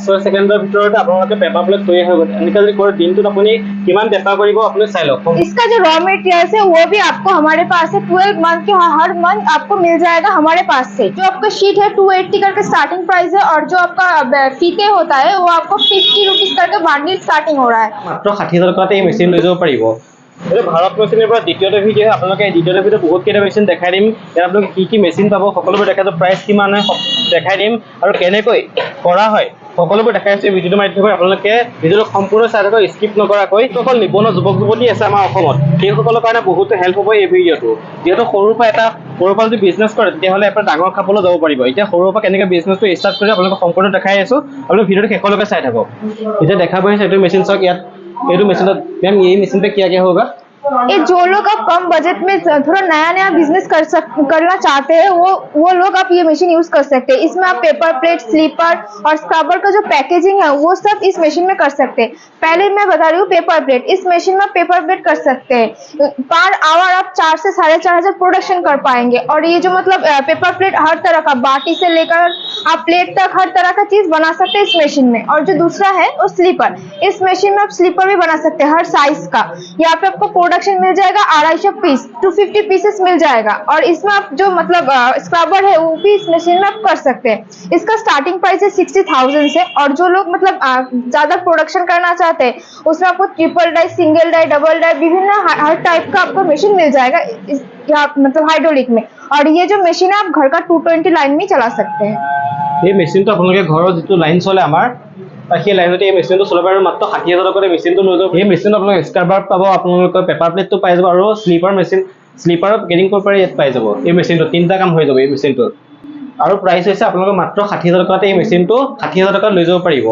ছয় ছেকেণ্ডৰ ভিতৰতে আপোনালোকে পেপাৰ প্লেট তৈয়াৰ হৈ গ'ল এনেকৈ যদি কৰে দিনটোত আপুনি কিমান পেপাৰ কৰিব আপুনি চাই লওক इसका जो रॉ मटेरियल्स है वो भी आपको हमारे पास है ट्वेल्व मंथ के हर मंथ आपको मिल जाएगा हमारे पास से जो आपका शीट है टू एट्टी करके स्टार्टिंग प्राइस है और जो आपका ब- फीते होता है वो आपको फिफ्टी रुपीज करके बांडिल स्टार्टिंग हो रहा है মাত্ৰ ষাঠি হাজাৰ টকাতে এই মেচিন লৈ যাব পাৰিব এইটো ভাৰত মেচিনৰ পৰা দ্বিতীয়টো ভিডিঅ' আপোনালোকে এই দ্বিতীয়টো ভিডিঅ' বহুত কেইটা মেচিন দেখাই দিম ইয়াত আপোনালোকে কি কি মেচিন পাব সকলোবোৰ দেখাই দিম প্ৰাইচ কিমান হয় সক- দেখাই দিম আৰু কেনেকৈ কৰা হয় সকলোবোৰ দেখাই আছে ভিডিঅ'টো মাৰি থাকিব আপোনালোকে ভিডিঅ'টো সম্পূৰ্ণ চাই থাকক স্কিপ নকৰাকৈ। যিসকল নিবনুৱা যুৱক যুৱতী আছে আমাৰ অসমত। সেইসকলৰ কাৰণে বহুতো হেল্প হ'ব এই ভিডিঅ'টো। যিহেতু সৰুৰ পৰা এটা সৰুৰ পৰা যদি বিজনেছ কৰে তেতিয়াহ'লে এটা ডাঙৰ খাবলৈ যাব পাৰিব। এতিয়া সৰুৰ পৰা কেনেকৈ বিজনেছটো ষ্টাৰ্ট কৰি আপোনালোকক সম্পূৰ্ণ দেখাই আছোঁ। আপোনালোকে ভিডিঅ'টো শেষলৈকে চাই থাকক। এতিয়া দেখা পাইছে এইটো মেচিন চাওক ইয়াত এইটো মেচিনত মেম এই মেচিনটোৱে কিয় হ'ব ये जो लोग अब कम बजट में थोड़ा नया नया बिज़नेस कर सक, करना चाहते हैं, वो वो लोग आप ये मशीन यूज़ कर सकते हैं। इसमें आप पेपर प्लेट स्लीपर और स्क्रबर का जो पैकेजिंग है, वो सब इस मशीन में कर सकते हैं। पहले मैं बता रही हूँ पेपर प्लेट इस मशीन में पेपर प्लेट कर सकते हैं। पर आवर आप चार से साढ़े चार हज़ार प्रोडक्शन कर पाएँगे। और ये जो मतलब पेपर प्लेट हर तरह का, बाटी से लेकर आप प्लेट तक हर तरह का चीज़ बना सकते हैं इस मशीन में। और जो दूसरा है, वो स्लीपर इस मशीन में आप स्लीपर भी बना सकते हैं, हर साइज़ का। यहाँ पे आपको प्रोडक्शन मिल जाएगा अढ़ाई सौ पीस टू फिफ्टी पीसेस मिल जाएगा। और इसमें आप जो मतलब स्क्रबर है वो भी इस मशीन में आप कर सकते हैं। इसका स्टार्टिंग प्राइस है सिक्सटी थाउज़ेंड से और जो लोग मतलब ज़्यादा प्रोडक्शन करना चाहते हैं उसमें आपको triple die single die double die विभिन्न हर टाइप का आपको मशीन मिल जाएगा इस, या, मतलब हाइड्रोलिक में। और ये जो मशीन है आप घर का टू लाइन में चला सकते हैं। ये मशीन तो अपने घर जो लाइन चले आम সেই লাইনতে এই মেচিনটো চলাব আৰু মাত্ৰ ষাঠি হাজাৰ টকাত এই মেচিনটো লৈ যাব এই মেচিনটো আপোনালোকে স্কাৰ্বাৰ পাব আপোনালোকৰ পেপাৰ প্লেটটো পাই যাব আৰু শ্লিপাৰ মেচিন শ্লিপাৰত গেডিং কৰিব পাৰি ইয়াত পাই যাব এই মেচিনটো তিনিটা কাম হৈ যাব এই মেচিনটোত আৰু প্ৰাইচ হৈছে আপোনালোকৰ মাত্ৰ ষাঠি হাজাৰ টকাতে এই মেচিনটো ষাঠি হাজাৰ টকাত লৈ যাব পাৰিব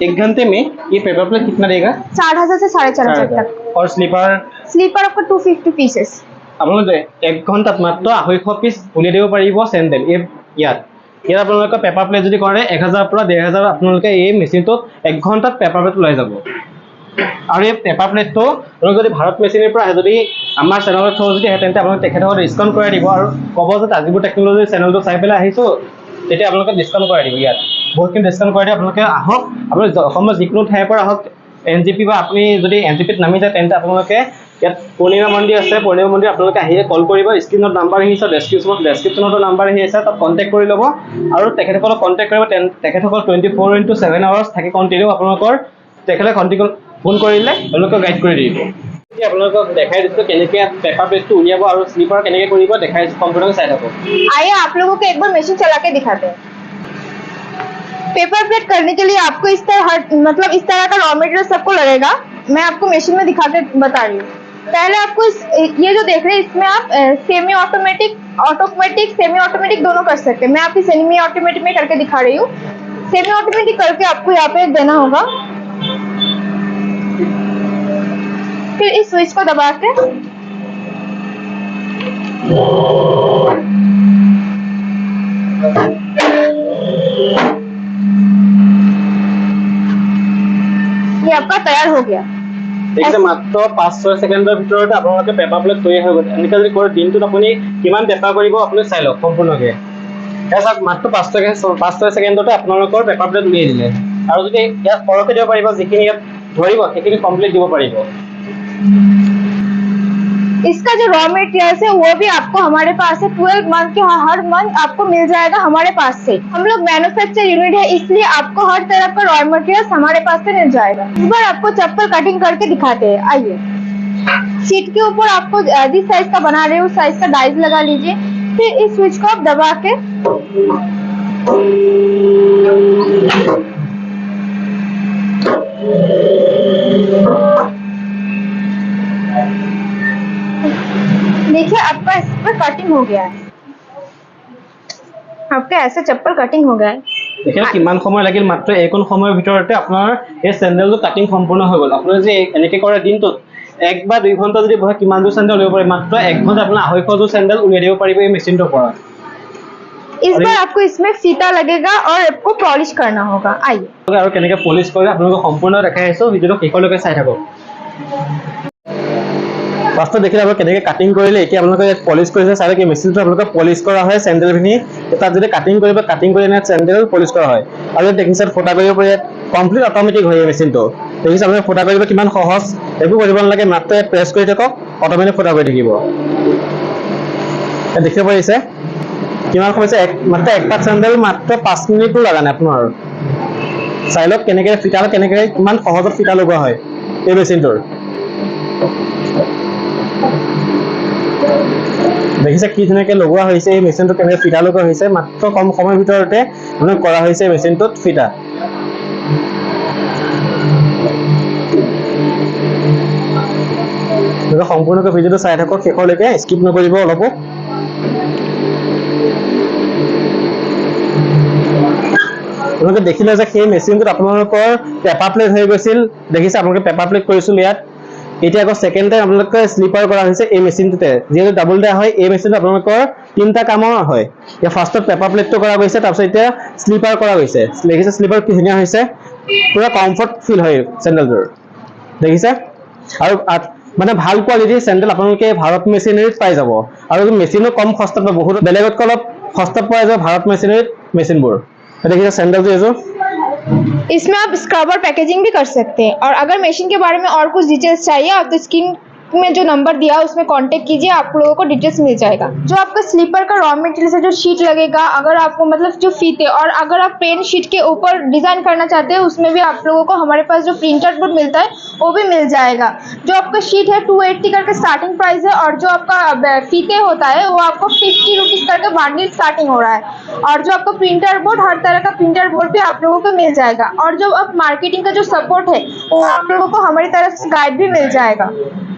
एक घंटे में ये पेपर प्लेट कितना देगा चार हजार से साढ़े चार हजार तक और स्लीपर स्लीपर आपको टू फिफ्टी पीसेस আপোনালোকে এক ঘণ্টাত মাত্ৰ আঢ়ৈশ পিচ উলিয়াই দিব পাৰিব চেণ্ডেল এই ইয়াত ইয়াত আপোনালোকে পেপাৰ প্লেট যদি কৰে এক হাজাৰৰ পৰা ডেৰ হাজাৰ আপোনালোকে এই মেচিনটোত ঘণ্টাত পেপাৰ প্লেট ওলাই যাব। আৰু এই পেপাৰ প্লেটটো আপোনালোকে যদি ভাৰত মেচিনৰ পৰা যদি আমাৰ চেনেলৰ থ্ৰু যদি আহে তেন্তে আপোনালোকে তেখেতসকলে ডিছকাউণ্ট কৰাই দিব। আৰু ক'ব যে আজিবোৰ টেকন'লজি চেনেলটো চাই পেলাই আহিছোঁ তেতিয়া আপোনালোকে ডিছকাউণ্ট কৰাই দিব ইয়াত। বহুতখিনি ডিছকাউণ্ট কৰাই দিয়ে আপোনালোকে আহক আপুনি জ- অসমৰ যিকোনো ঠাইৰ পৰা আহক এন জি পি বা আপুনি যদি এন জি পিত নামি যায় তেন্তে আপোনালোকে ইয়াত পূৰ্ণিমা মন্দিৰ আছে পূৰ্ণিমা মন্দিৰ আপোনালোকে আহিয়ে কল কৰিব স্ক্ৰীণত নাম্বাৰ আহি আছে ডেছক্ৰিপশ্যনত ডেছক্ৰিপশ্যনতো নাম্বাৰ আহি আছে তাত কণ্টেক্ট কৰি ল'ব আৰু তেখেতসকলক কণ্টেক্ট কৰিব তেন- তেখেতসকল twenty four into seven hours থাকে কণ্টিনিউ আপোনালোকৰ তেখেতে কণ্টিনিউ ফোন কৰিলে তেওঁলোকক গাইড কৰি দিব এতিয়া আপোনালোকক দেখাই দিছোঁ কেনেকৈ পেপাৰ প্লেটটো উলিয়াব আৰু শ্লিপাৰ কেনেকৈ কৰিব দেখাই দিছোঁ সম্পূৰ্ণকৈ চাই থাকক आइए आप लोगों को एक बार मशीन चला के दिखाते हैं पेपर प्लेट करने के लिए आपको इस तरह हर मतलब इस तरह का रॉ मटेरियल सबको लगेगा मैं आपको मशीन में दिखा के बता रही हूँ पहले आपको इस, ये जो देख रहे हैं इसमें आप semi automatic automatic semi automatic दोनों कर सकते हैं। मैं आपकी सेमी ऑटोमेटिक में करके दिखा रही हूँ। सेमी ऑटोमेटिक करके आपको यहाँ पे देना होगा। फिर इस स्विच को दबा के। ये आपका तैयार हो गया। দেখিছে মাত্ৰ পাঁচ ছয় ছেকেণ্ডৰ ভিতৰতে আপোনালোকে পেপাৰ প্লেট তৈয়াৰ হৈ গ'ল। এনেকৈ যদি কৰে দিনটোত আপুনি কিমান পেপাৰ কৰিব আপুনি চাই লওক সম্পূৰ্ণকৈ। এয়া চাওক মাত্ৰ পাঁচ ছয় পাঁচ ছয় ছেকেণ্ডতে আপোনালোকৰ পেপাৰ প্লেট উলিয়াই দিলে। আৰু যদি ইয়াত সৰহকৈ দিব পাৰিব যিখিনি ইয়াত ধৰিব সেইখিনি কমপ্লিট দিব পাৰিব। इसका जो रॉ मटेरियल्स है, वो भी आपको हमारे पास है। ट्वेल्व मंथ के हर मंथ आपको मिल जाएगा हमारे पास से। हम लोग मैन्युफैक्चर यूनिट है, इसलिए आपको हर तरह का रॉ मटेरियल्स हमारे पास से मिल जाएगा। इस बार आपको चप्पल कटिंग करके दिखाते हैं। आइए। सीट के ऊपर आपको जिस साइज़ का बना रहे हो, उस साइज़ का डाइज लगा लीजिए। फिर इस स्विच को आप दबा के देखिए आपका इस पर कटिंग हो गया है आपका ऐसे चप्पल कटिंग हो गया है দেখিলে কিমান সময় লাগিল মাত্ৰ এইকণ সময়ৰ ভিতৰতে আপোনাৰ এই চেণ্ডেলটো কাটিং সম্পূৰ্ণ হৈ গ'ল আপুনি যে এনেকৈ কৰে দিনটোত এক বা দুই ঘণ্টা যদি বহে কিমানযোৰ চেণ্ডেল উলিয়াব পাৰে মাত্ৰ এক ঘণ্টা আপোনাৰ আঢ়ৈশযোৰ চেণ্ডেল উলিয়াই দিব পাৰিব এই মেচিনটোৰ পৰা इस अरे- बार आपको इसमें फीता लगेगा और आपको पॉलिश करना होगा आइए আৰু কেনেকৈ পলিচ কৰে আপোনালোকক সম্পূৰ্ণ দেখাই আছোঁ ভিডিঅ'টো শেষলৈকে চাই থাকক ফাৰ্ষ্টত দেখিলে আপোনালোকে কেনেকৈ কাটিং কৰিলে এতিয়া আপোনালোকে ইয়াত পলিচ কৰিছে চাই কি মেচিনটো আপোনালোকে পলিচ কৰা হয় চেণ্ডেলখিনি তাত যদি কাটিং কৰিব কাটিং কৰি ইয়াত চেণ্ডেল পলিচ কৰা হয়। আৰু দেখিছে ফুটা কৰিব পাৰি ইয়াত কমপ্লিট অট'মেটিক হয় এই মেচিনটো দেখিছে আপোনালোকে ফুটা কৰিব কিমান সহজ একো কৰিব নালাগে মাত্ৰ ইয়াত প্ৰেছ কৰি থাকক অট'মেটিক ফুটা কৰি থাকিব। দেখিব পাৰিছে? কিমান সময় এক মাত্ৰ এক পাত চেণ্ডেল মাত্ৰ পাঁচ মিনিটো লগা নাই আপোনাৰ। চাই লওক কেনেকৈ ফিটা কেনেকৈ কিমান সহজত ফিটা লগোৱা হয় এই মেচিনটোৰ দেখিছে কি ধুনীয়াকৈ লগোৱা হৈছে এই মেচিনটো কেনেকৈ ফিটা লগোৱা হৈছে মাত্ৰ কম সময়ৰ ভিতৰতে মানে কৰা হৈছে মেচিনটোত ফিটা। সম্পূৰ্ণকৈ ভিডিঅ'টো চাই থাকক শেষলৈকে স্কিপ নকৰিব অলপো। আপোনালোকে দেখিলে যে সেই মেচিনটোত আপোনালোকৰ পেপাৰ প্লেট হৈ গৈছিল দেখিছে আপোনালোকে পেপাৰ প্লেট কৰিছিল ইয়াত। এতিয়া আকৌ ছেকেণ্ড টাইম আপোনালোকে শ্লিপাৰ কৰা হৈছে এই মেচিনটোতে যিহেতু ডাবল ডে হয় এই মেচিনটো আপোনালোকৰ তিনিটা কামৰ হয়। এতিয়া ফাৰ্ষ্টত পেপাৰ প্লেটটো কৰা গৈছে তাৰপিছত এতিয়া শ্লিপাৰ কৰা গৈছে। দেখিছে শ্লিপাৰ কি ধুনীয়া হৈছে? পূৰা কমফৰ্ট ফিল হয় চেণ্ডেলটোৰ দেখিছে? আৰু মানে ভাল কোৱালিটিৰ চেণ্ডেল আপোনালোকে ভাৰত মেচিনাৰীত পাই যাব। আৰু মেচিনো কম সস্তাত পাব বহুত বেলেগতকৈ অলপ সস্তাত পোৱা যায় ভাৰত মেচিনাৰীত মেচিনবোৰ দেখিছে চেণ্ডেলটো এইযোৰ? इसमें आप स्क्रबर पैकेजिंग भी कर सकते हैं। और अगर मशीन के बारे में और कुछ डिटेल्स चाहिए, आप तो स्क्रीन में जो नंबर दिया उसमें कांटेक्ट कीजिए, आप लोगों को डिटेल्स मिल जाएगा। जो आपका स्लीपर का रॉ मटेरियल से जो शीट लगेगा, अगर आपको मतलब जो फीते और अगर आप प्लेन शीट के ऊपर डिज़ाइन करना चाहते हैं, उसमें भी आप लोगों को हमारे पास जो प्रिंटेड बोर्ड मिलता है, वो भी मिल जाएगा। जो आपका शीट है टू एट्टी करके स्टार्टिंग प्राइस है, और जो आपका फीते होता है, वो आपको फिफ्टी रुपीज़ करके बांडिल स्टार्टिंग हो रहा है। और जो आपको प्रिंटर बोर्ड हर तरह का प्रिंटर बोर्ड भी आप लोगों को मिल जाएगा। और जो आप मार्केटिंग का जो सपोर्ट है, वो आप लोगों को हमारी तरफ़ से गाइड भी मिल जाएगा।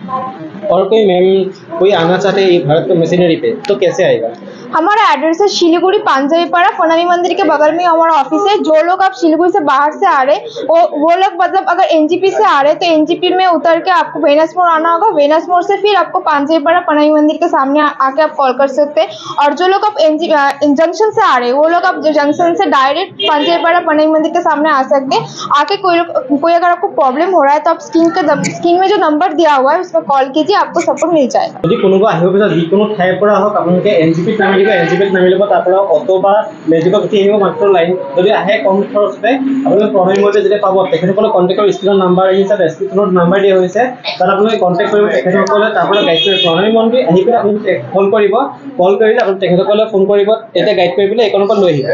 Thank you. और कोई मैम कोई आना चाहते हैं भारत के मशीनरी पे तो कैसे आएगा? हमारा एड्रेस है शिलीगुड़ी पांजरीपाड़ा फनामी मंदिर के बगल में हमारा ऑफ़िस है। जो लोग आप शिलीगुड़ी से बाहर से आ रहे वो वो लोग मतलब अगर एनजीपी से आ रहे तो एनजीपी में उतर के आपको वेनस मोड़ आना होगा। वेनस मोड़ से फिर आपको पांजरीपाड़ा फनामी मंदिर के सामने आके आप कॉल कर सकते हैं। और जो लोग आप जंक्शन से आ रहे वो लोग आप जंक्शन से डायरेक्ट पांजरीपाड़ा फनामी मंदिर के सामने आ सकते आके कोई कोई अगर आपको प्रॉब्लम हो रहा है तो आप स्क्रीन के स्क्रीन में जो नंबर दिया हुआ है, उसमें कॉल कीजिए। আপটো সাপোৰ্ট মিল যায়। যদি কোনোবা আহিব পিছত যিকোনো ঠাইৰ পৰা আহক আপোনালোকে এন জি পিত নামি দিব এন জি পিত নামি ল'ব তাৰ পৰা অটো বা মেজিকত উঠি আহিব মাত্ৰ লাইন। যদি আহে কম খৰচতে আপোনালোকে প্ৰণয় মতে যেতিয়া পাব। তেখেতসকলৰ কণ্টেক্টৰ স্ক্ৰীণৰ নাম্বাৰ আহিছে ডেছক্ৰিপশ্যনত নাম্বাৰ দিয়া হৈছে। তাত আপোনালোকে কণ্টেক্ট কৰিব তেখেতসকলে তাৰ পৰা গাইড কৰিব। প্ৰণয় মন্ত্ৰী আহি পেলাই আপুনি ফোন কৰিব। কল কৰিলে আপুনি তেখেতসকলে ফোন কৰিব তেতিয়া গাইড কৰি পেলাই এইকণৰ পৰা লৈ আহিব।